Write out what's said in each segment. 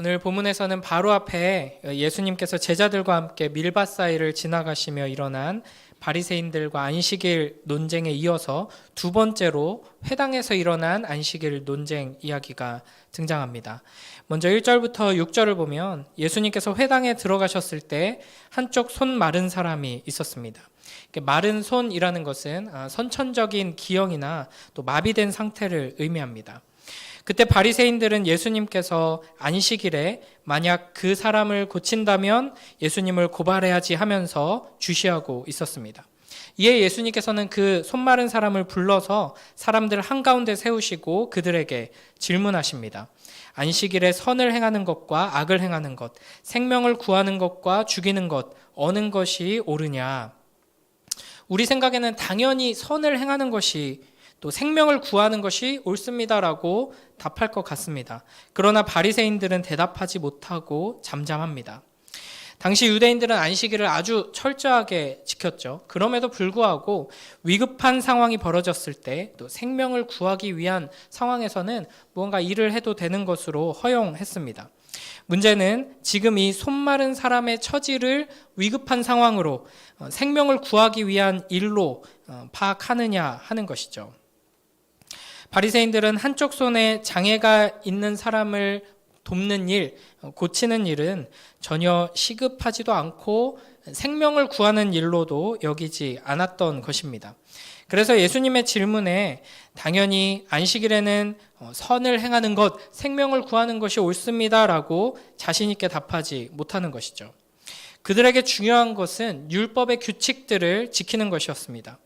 오늘 본문에서는 바로 앞에 예수님께서 제자들과 함께 밀밭 사이를 지나가시며 일어난 바리새인들과 안식일 논쟁에 이어서 두 번째로 회당에서 일어난 안식일 논쟁 이야기가 등장합니다. 먼저 1절부터 6절을 보면 예수님께서 회당에 들어가셨을 때 한쪽 손 마른 사람이 있었습니다. 마른 손이라는 것은 아, 선천적인 기형이나 또 마비된 상태를 의미합니다. 그때 바리새인들은 예수님께서 안식일에 만약 그 사람을 고친다면 예수님을 고발해야지 하면서 주시하고 있었습니다. 이에 예수님께서는 그 손마른 사람을 불러서 사람들 한가운데 세우시고 그들에게 질문하십니다. 안식일에 선을 행하는 것과 악을 행하는 것, 생명을 구하는 것과 죽이는 것, 어느 것이 옳으냐? 우리 생각에는 당연히 선을 행하는 것이 또 생명을 구하는 것이 옳습니다라고 답할 것 같습니다. 그러나 바리새인들은 대답하지 못하고 잠잠합니다. 당시 유대인들은 안식일을 아주 철저하게 지켰죠. 그럼에도 불구하고 위급한 상황이 벌어졌을 때 또 생명을 구하기 위한 상황에서는 무언가 일을 해도 되는 것으로 허용했습니다. 문제는 지금 이 손마른 사람의 처지를 위급한 상황으로 어, 생명을 구하기 위한 일로 어, 파악하느냐 하는 것이죠. 바리새인들은 한쪽 손에 장애가 있는 사람을 돕는 일, 고치는 일은 전혀 시급하지도 않고 생명을 구하는 일로도 여기지 않았던 것입니다. 그래서 예수님의 질문에 당연히 안식일에는 어, 선을 행하는 것, 생명을 구하는 것이 옳습니다라고 자신있게 답하지 못하는 것이죠. 그들에게 중요한 것은 율법의 규칙들을 지키는 것이었습니다.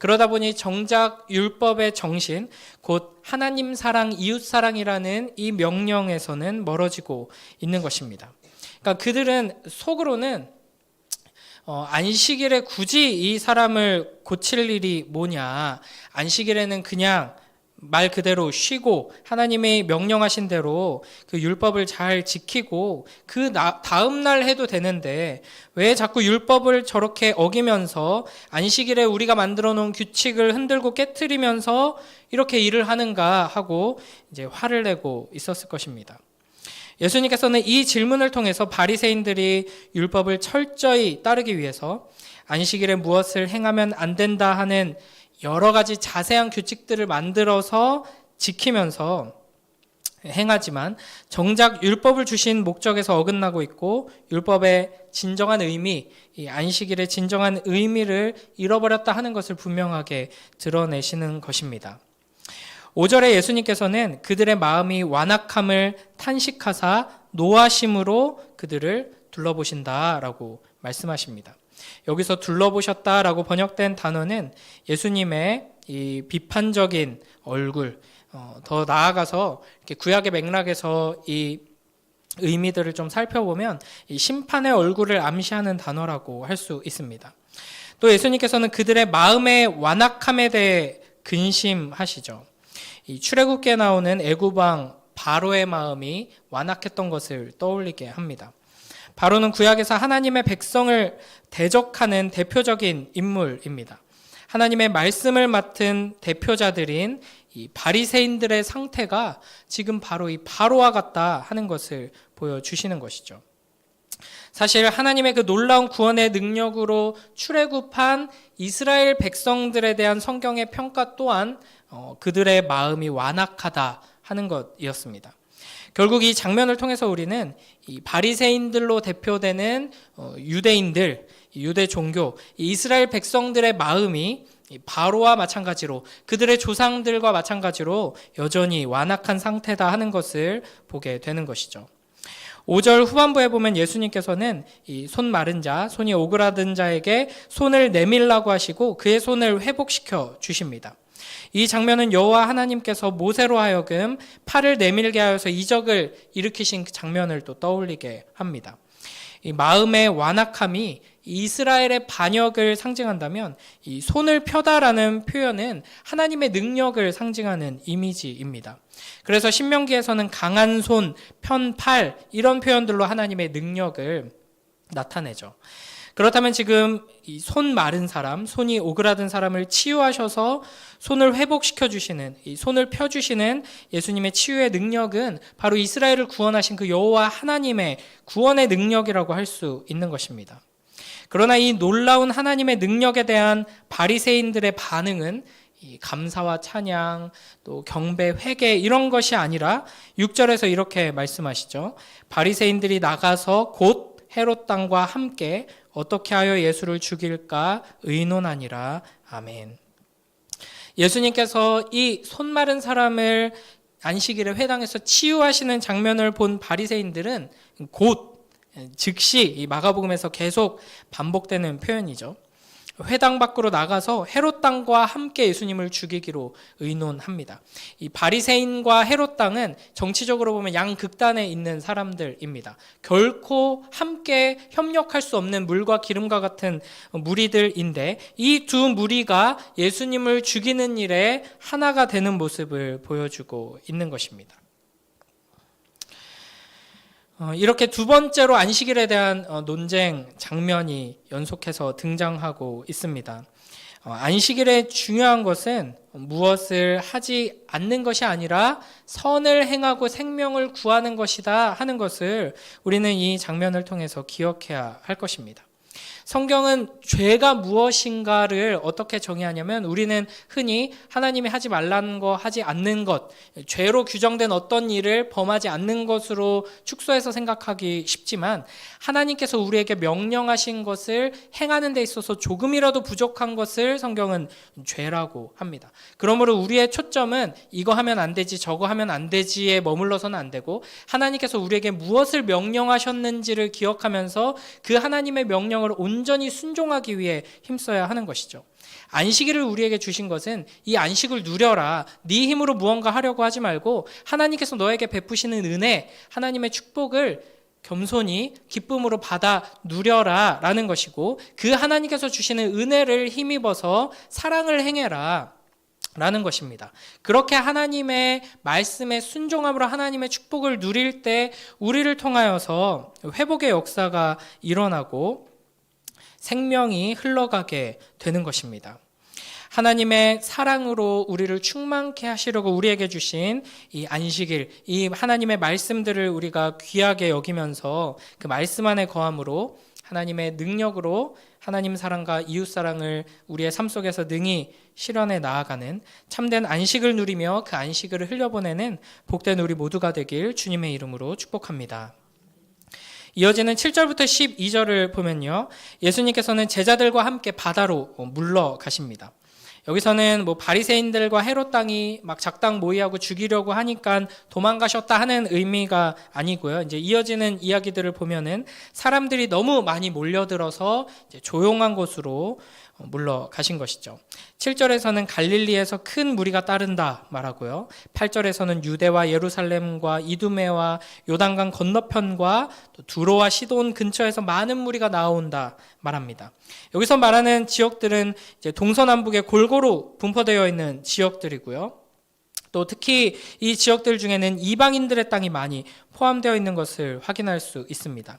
그러다 보니 정작 율법의 정신, 곧 하나님 사랑, 이웃 사랑이라는 이 명령에서는 멀어지고 있는 것입니다. 그러니까 그들은 속으로는 어, 안식일에 굳이 이 사람을 고칠 일이 뭐냐. 안식일에는 그냥 말 그대로 쉬고 하나님의 명령하신 대로 그 율법을 잘 지키고 그 다음 날 해도 되는데 왜 자꾸 율법을 저렇게 어기면서 안식일에 우리가 만들어 놓은 규칙을 흔들고 깨뜨리면서 이렇게 일을 하는가 하고 이제 화를 내고 있었을 것입니다. 예수님께서는 이 질문을 통해서 바리새인들이 율법을 철저히 따르기 위해서 안식일에 무엇을 행하면 안 된다 하는 여러 가지 자세한 규칙들을 만들어서 지키면서 행하지만 정작 율법을 주신 목적에서 어긋나고 있고 율법의 진정한 의미, 이 안식일의 진정한 의미를 잃어버렸다 하는 것을 분명하게 드러내시는 것입니다. 5절에 예수님께서는 그들의 마음이 완악함을 탄식하사 노하심으로 그들을 둘러보신다라고 말씀하십니다. 여기서 둘러보셨다라고 번역된 단어는 예수님의 이 비판적인 얼굴, 어, 더 나아가서 이렇게 구약의 맥락에서 이 의미들을 좀 살펴보면 이 심판의 얼굴을 암시하는 단어라고 할 수 있습니다. 또 예수님께서는 그들의 마음의 완악함에 대해 근심하시죠. 이 출애굽기에 나오는 애굽왕 바로의 마음이 완악했던 것을 떠올리게 합니다. 바로는 구약에서 하나님의 백성을 대적하는 대표적인 인물입니다. 하나님의 말씀을 맡은 대표자들인 이 바리새인들의 상태가 지금 바로 이 바로와 같다 하는 것을 보여주시는 것이죠. 사실 하나님의 그 놀라운 구원의 능력으로 출애굽한 이스라엘 백성들에 대한 성경의 평가 또한 어, 그들의 마음이 완악하다 하는 것이었습니다. 결국 이 장면을 통해서 우리는 이 바리새인들로 대표되는 어, 유대인들, 유대 종교, 이스라엘 백성들의 마음이 바로와 마찬가지로 그들의 조상들과 마찬가지로 여전히 완악한 상태다 하는 것을 보게 되는 것이죠. 5절 후반부에 보면 예수님께서는 이 손 마른 자, 손이 오그라든 자에게 손을 내밀라고 하시고 그의 손을 회복시켜 주십니다. 이 장면은 여호와 하나님께서 모세로 하여금 팔을 내밀게 하여서 이적을 일으키신 그 장면을 또 떠올리게 합니다. 이 마음의 완악함이 이스라엘의 반역을 상징한다면 이 손을 펴다라는 표현은 하나님의 능력을 상징하는 이미지입니다. 그래서 신명기에서는 강한 손, 편 팔 이런 표현들로 하나님의 능력을 나타내죠. 그렇다면 지금 이 손 마른 사람, 손이 오그라든 사람을 치유하셔서 손을 회복시켜 주시는 이 손을 펴 주시는 예수님의 치유의 능력은 바로 이스라엘을 구원하신 그 여호와 하나님의 구원의 능력이라고 할 수 있는 것입니다. 그러나 이 놀라운 하나님의 능력에 대한 바리새인들의 반응은 이 감사와 찬양, 또 경배, 회개 이런 것이 아니라 6절에서 이렇게 말씀하시죠. 바리새인들이 나가서 곧 헤롯 땅과 함께 어떻게 하여 예수를 죽일까 의논하니라. 아멘. 예수님께서 이 손 마른 사람을 안식일에 회당에서 치유하시는 장면을 본 바리새인들은 곧 즉시 이 마가복음에서 계속 반복되는 표현이죠. 회당 밖으로 나가서 헤롯 땅과 함께 예수님을 죽이기로 의논합니다. 이 바리새인과 헤롯 땅은 정치적으로 보면 양 극단에 있는 사람들입니다. 결코 함께 협력할 수 없는 물과 기름과 같은 무리들인데 이 두 무리가 예수님을 죽이는 일에 하나가 되는 모습을 보여주고 있는 것입니다. 어, 이렇게 두 번째로 안식일에 대한 어, 논쟁 장면이 연속해서 등장하고 있습니다. 어, 안식일의 중요한 것은 무엇을 하지 않는 것이 아니라 선을 행하고 생명을 구하는 것이다 하는 것을 우리는 이 장면을 통해서 기억해야 할 것입니다. 성경은 죄가 무엇인가를 어떻게 정의하냐면 우리는 흔히 하나님이 하지 말라는 거 하지 않는 것, 죄로 규정된 어떤 일을 범하지 않는 것으로 축소해서 생각하기 쉽지만 하나님께서 우리에게 명령하신 것을 행하는 데 있어서 조금이라도 부족한 것을 성경은 죄라고 합니다. 그러므로 우리의 초점은 이거 하면 안 되지, 저거 하면 안 되지에 머물러서는 안 되고 하나님께서 우리에게 무엇을 명령하셨는지를 기억하면서 그 하나님의 명령을 온 전히 순종하기 위해 힘써야 하는 것이죠. 안식일을 우리에게 주신 것은 이 안식을 누려라. 네 힘으로 무언가 하려고 하지 말고 하나님께서 너에게 베푸시는 은혜, 하나님의 축복을 겸손히 기쁨으로 받아 누려라 라는 것이고 그 하나님께서 주시는 은혜를 힘입어서 사랑을 행해라 라는 것입니다. 그렇게 하나님의 말씀에 순종함으로 하나님의 축복을 누릴 때 우리를 통하여서 회복의 역사가 일어나고 생명이 흘러가게 되는 것입니다. 하나님의 사랑으로 우리를 충만케 하시려고 우리에게 주신 이 안식일, 이 하나님의 말씀들을 우리가 귀하게 여기면서 그 말씀 안에 거함으로 하나님의 능력으로 하나님 사랑과 이웃 사랑을 우리의 삶 속에서 능히 실현해 나아가는 참된 안식을 누리며 그 안식을 흘려보내는 복된 우리 모두가 되길 주님의 이름으로 축복합니다. 이어지는 7절부터 12절을 보면요. 예수님께서는 제자들과 함께 바다로 물러가십니다. 여기서는 뭐 바리새인들과 헤롯 땅이 막 작당 모의하고 죽이려고 하니까 도망가셨다 하는 의미가 아니고요. 이제 이어지는 이야기들을 보면은 사람들이 너무 많이 몰려들어서 조용한 곳으로 물러가신 것이죠. 7절에서는 갈릴리에서 큰 무리가 따른다 말하고요. 8절에서는 유대와 예루살렘과 이두메와 요단강 건너편과 두로와 시돈 근처에서 많은 무리가 나온다 말합니다. 여기서 말하는 지역들은 동서남북에 골고루 분포되어 있는 지역들이고요. 또 특히 이 지역들 중에는 이방인들의 땅이 많이 포함되어 있는 것을 확인할 수 있습니다.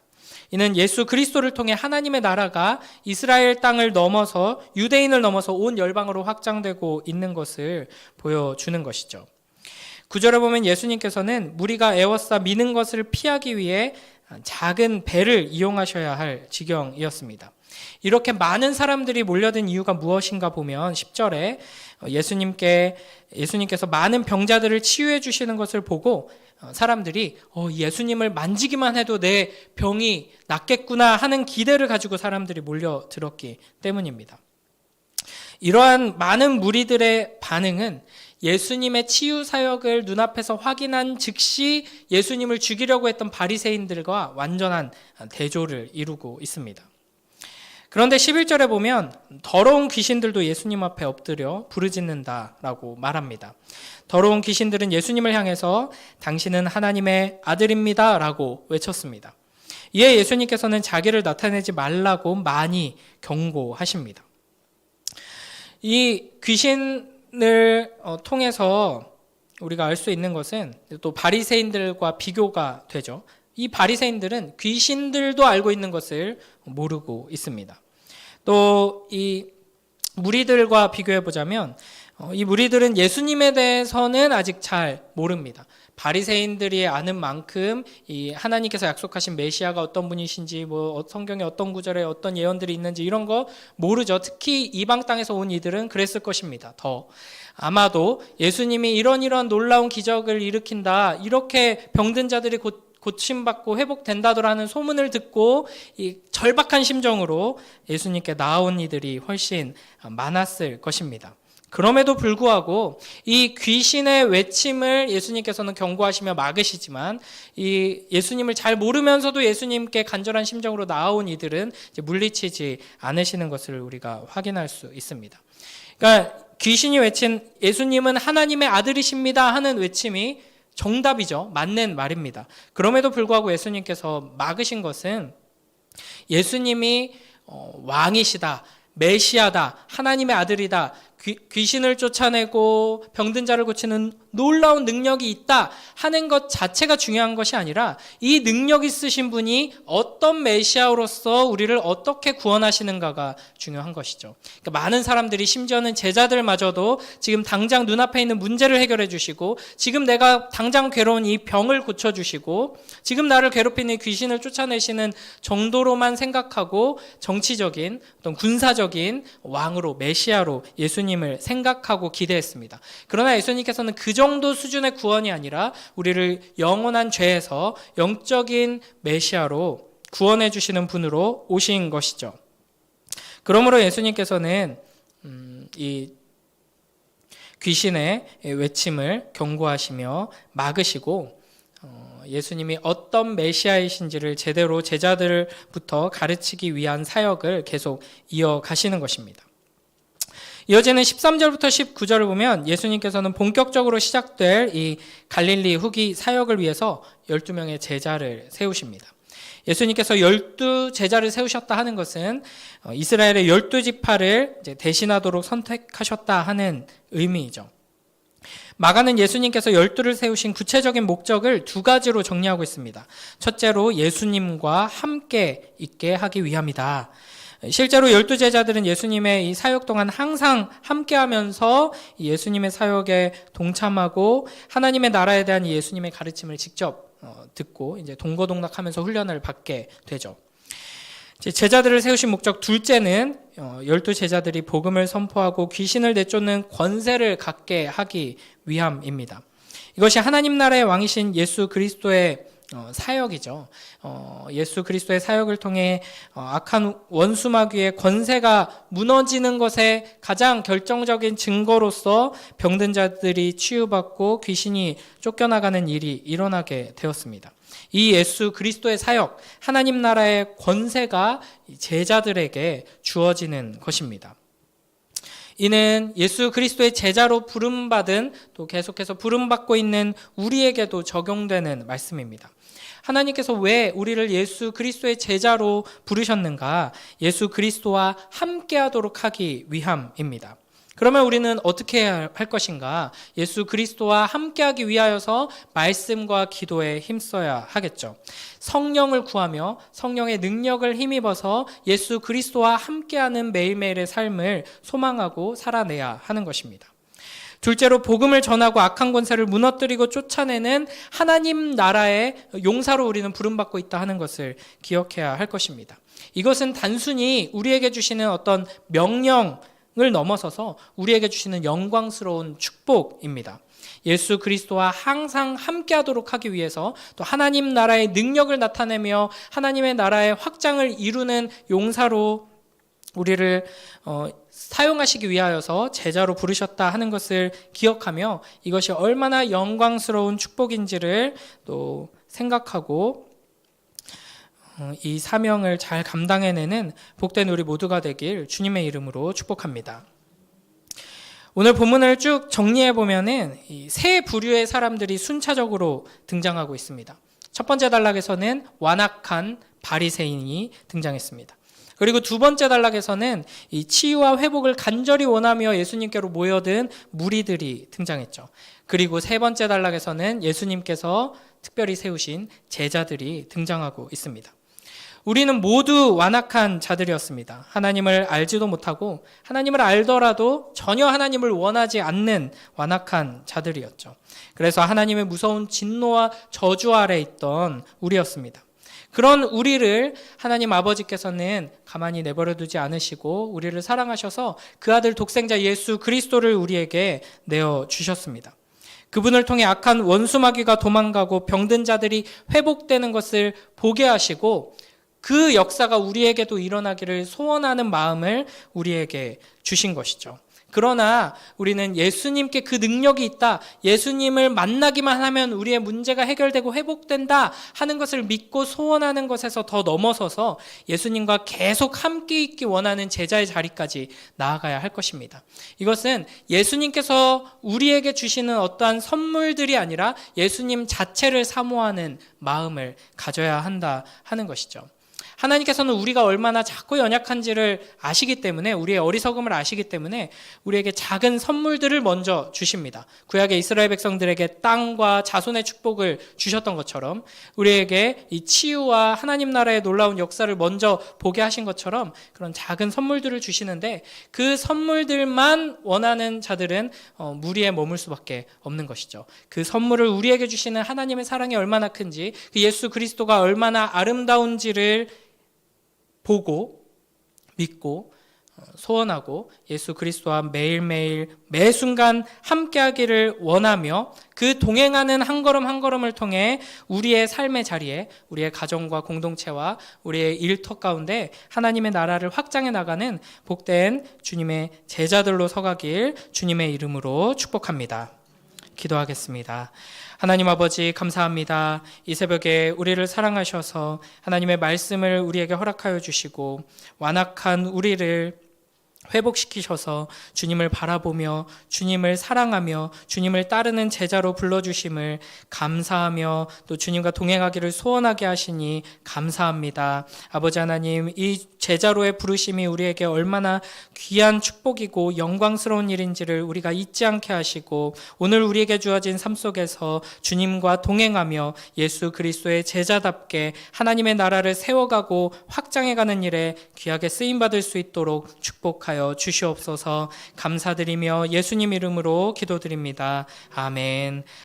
이는 예수 그리스도를 통해 하나님의 나라가 이스라엘 땅을 넘어서 유대인을 넘어서 온 열방으로 확장되고 있는 것을 보여주는 것이죠. 구절에 보면 예수님께서는 무리가 애워싸 미는 것을 피하기 위해 작은 배를 이용하셔야 할 지경이었습니다. 이렇게 많은 사람들이 몰려든 이유가 무엇인가 보면 10절에 예수님께 예수님께서 많은 병자들을 치유해 주시는 것을 보고 어, 사람들이 어, 예수님을 만지기만 해도 내 병이 낫겠구나 하는 기대를 가지고 사람들이 몰려들었기 때문입니다. 이러한 많은 무리들의 반응은 예수님의 치유 사역을 눈앞에서 확인한 즉시 예수님을 죽이려고 했던 바리새인들과 완전한 대조를 이루고 있습니다. 그런데 11절에 보면 더러운 귀신들도 예수님 앞에 엎드려 부르짖는다라고 말합니다. 더러운 귀신들은 예수님을 향해서 당신은 하나님의 아들입니다라고 외쳤습니다. 이에 예수님께서는 자기를 나타내지 말라고 많이 경고하십니다. 이 귀신을 어, 통해서 우리가 알 수 있는 것은 또 바리새인들과 비교가 되죠. 이 바리새인들은 귀신들도 알고 있는 것을 모르고 있습니다. 또 이 무리들과 비교해 보자면 어, 이 무리들은 예수님에 대해서는 아직 잘 모릅니다. 바리새인들이 아는 만큼 이 하나님께서 약속하신 메시아가 어떤 분이신지 뭐 어- 성경에 어떤 구절에 어떤 예언들이 있는지 이런 거 모르죠. 특히 이방 땅에서 온 이들은 그랬을 것입니다. 더 아마도 예수님이 이런 이런 놀라운 기적을 일으킨다. 이렇게 병든 자들이 곧 고침받고 회복된다더라는 소문을 듣고 이 절박한 심정으로 예수님께 나온 이들이 훨씬 많았을 것입니다. 그럼에도 불구하고 이 귀신의 외침을 예수님께서는 경고하시며 막으시지만 이 예수님을 잘 모르면서도 예수님께 간절한 심정으로 나온 이들은 물리치지 않으시는 것을 우리가 확인할 수 있습니다. 그러니까 귀신이 외친 예수님은 하나님의 아들이십니다 하는 외침이 정답이죠. 맞는 말입니다. 그럼에도 불구하고 예수님께서 막으신 것은 예수님이 어, 왕이시다, 메시아다, 하나님의 아들이다, 귀, 귀신을 쫓아내고 병든 자를 고치는 놀라운 능력이 있다 하는 것 자체가 중요한 것이 아니라 이 능력 있으신 분이 어떤 메시아로서 우리를 어떻게 구원하시는가가 중요한 것이죠. 그러니까 많은 사람들이 심지어는 제자들마저도 지금 당장 눈앞에 있는 문제를 해결해 주시고 지금 내가 당장 괴로운 이 병을 고쳐 주시고 지금 나를 괴롭히는 귀신을 쫓아내시는 정도로만 생각하고 정치적인 어떤 군사적인 왕으로 메시아로 예수님을 생각하고 기대했습니다. 그러나 예수님께서는 그 정도 수준의 구원이 아니라 우리를 영원한 죄에서 영적인 메시아로 구원해 주시는 분으로 오신 것이죠. 그러므로 예수님께서는 음, 이 귀신의 외침을 경고하시며 막으시고 어, 예수님이 어떤 메시아이신지를 제대로 제자들부터 가르치기 위한 사역을 계속 이어가시는 것입니다. 이어지는 13절부터 19절을 보면 예수님께서는 본격적으로 시작될 이 갈릴리 후기 사역을 위해서 12명의 제자를 세우십니다. 예수님께서 열두 제자를 세우셨다 하는 것은 어, 이스라엘의 열두 지파를 대신하도록 선택하셨다 하는 의미이죠. 마가는 예수님께서 열두를 세우신 구체적인 목적을 두 가지로 정리하고 있습니다. 첫째로 예수님과 함께 있게 하기 위함이다. 실제로 열두 제자들은 예수님의 이 사역 동안 항상 함께하면서 이 예수님의 사역에 동참하고 하나님의 나라에 대한 이 예수님의 가르침을 직접 어, 듣고 이제 동거동락하면서 훈련을 받게 되죠. 제자들을 세우신 목적 둘째는 어, 열두 제자들이 복음을 선포하고 귀신을 내쫓는 권세를 갖게 하기 위함입니다. 이것이 하나님 나라의 왕이신 예수 그리스도의 어, 사역이죠. 어, 예수 그리스도의 사역을 통해 어, 악한 원수 마귀의 권세가 무너지는 것에 가장 결정적인 증거로서 병든 자들이 치유받고 귀신이 쫓겨나가는 일이 일어나게 되었습니다. 이 예수 그리스도의 사역, 하나님 나라의 권세가 제자들에게 주어지는 것입니다. 이는 예수 그리스도의 제자로 부름받은 또 계속해서 부름받고 있는 우리에게도 적용되는 말씀입니다. 하나님께서 왜 우리를 예수 그리스도의 제자로 부르셨는가? 예수 그리스도와 함께 하도록 하기 위함입니다. 그러면 우리는 어떻게 할 것인가? 예수 그리스도와 함께하기 위하여서 말씀과 기도에 힘써야 하겠죠. 성령을 구하며 성령의 능력을 힘입어서 예수 그리스도와 함께하는 매일매일의 삶을 소망하고 살아내야 하는 것입니다. 둘째로 복음을 전하고 악한 권세를 무너뜨리고 쫓아내는 하나님 나라의 용사로 우리는 부름받고 있다 하는 것을 기억해야 할 것입니다. 이것은 단순히 우리에게 주시는 어떤 명령 을 넘어서서 우리에게 주시는 영광스러운 축복입니다. 예수 그리스도와 항상 함께 하도록 하기 위해서 또 하나님 나라의 능력을 나타내며 하나님의 나라의 확장을 이루는 용사로 우리를 어, 사용하시기 위하여서 제자로 부르셨다 하는 것을 기억하며 이것이 얼마나 영광스러운 축복인지를 또 생각하고 어, 이 사명을 잘 감당해내는 복된 우리 모두가 되길 주님의 이름으로 축복합니다. 오늘 본문을 쭉 정리해 보면은 세 부류의 사람들이 순차적으로 등장하고 있습니다. 첫 번째 단락에서는 완악한 바리새인이 등장했습니다. 그리고 두 번째 단락에서는 이 치유와 회복을 간절히 원하며 예수님께로 모여든 무리들이 등장했죠. 그리고 세 번째 단락에서는 예수님께서 특별히 세우신 제자들이 등장하고 있습니다. 우리는 모두 완악한 자들이었습니다. 하나님을 알지도 못하고 하나님을 알더라도 전혀 하나님을 원하지 않는 완악한 자들이었죠. 그래서 하나님의 무서운 진노와 저주 아래 있던 우리였습니다. 그런 우리를 하나님 아버지께서는 가만히 내버려 두지 않으시고 우리를 사랑하셔서 그 아들 독생자 예수 그리스도를 우리에게 내어 주셨습니다. 그분을 통해 악한 원수마귀가 도망가고 병든 자들이 회복되는 것을 보게 하시고 그 역사가 우리에게도 일어나기를 소원하는 마음을 우리에게 주신 것이죠. 그러나 우리는 예수님께 그 능력이 있다. 예수님을 만나기만 하면 우리의 문제가 해결되고 회복된다 하는 것을 믿고 소원하는 것에서 더 넘어서서 예수님과 계속 함께 있기 원하는 제자의 자리까지 나아가야 할 것입니다. 이것은 예수님께서 우리에게 주시는 어떠한 선물들이 아니라 예수님 자체를 사모하는 마음을 가져야 한다 하는 것이죠. 하나님께서는 우리가 얼마나 작고 연약한지를 아시기 때문에 우리의 어리석음을 아시기 때문에 우리에게 작은 선물들을 먼저 주십니다. 구약의 이스라엘 백성들에게 땅과 자손의 축복을 주셨던 것처럼 우리에게 이 치유와 하나님 나라의 놀라운 역사를 먼저 보게 하신 것처럼 그런 작은 선물들을 주시는데 그 선물들만 원하는 자들은 어, 무리에 머물 수밖에 없는 것이죠. 그 선물을 우리에게 주시는 하나님의 사랑이 얼마나 큰지 그 예수 그리스도가 얼마나 아름다운지를 보고 믿고 어, 소원하고 예수 그리스도와 매일매일 매 순간 함께하기를 원하며 그 동행하는 한 걸음 한 걸음을 통해 우리의 삶의 자리에 우리의 가정과 공동체와 우리의 일터 가운데 하나님의 나라를 확장해 나가는 복된 주님의 제자들로 서가길 주님의 이름으로 축복합니다. 기도하겠습니다. 하나님 아버지 감사합니다. 이 새벽에 우리를 사랑하셔서 하나님의 말씀을 우리에게 허락하여 주시고 완악한 우리를 회복시키셔서 주님을 바라보며 주님을 사랑하며 주님을 따르는 제자로 불러주심을 감사하며 또 주님과 동행하기를 소원하게 하시니 감사합니다. 아버지 하나님, 이 제자로의 부르심이 우리에게 얼마나 귀한 축복이고 영광스러운 일인지를 우리가 잊지 않게 하시고 오늘 우리에게 주어진 삶 속에서 주님과 동행하며 예수 그리스도의 제자답게 하나님의 나라를 세워가고 확장해가는 일에 귀하게 쓰임받을 수 있도록 축복 하여 주시옵소서 감사드리며 예수님 이름으로 기도드립니다. 아멘.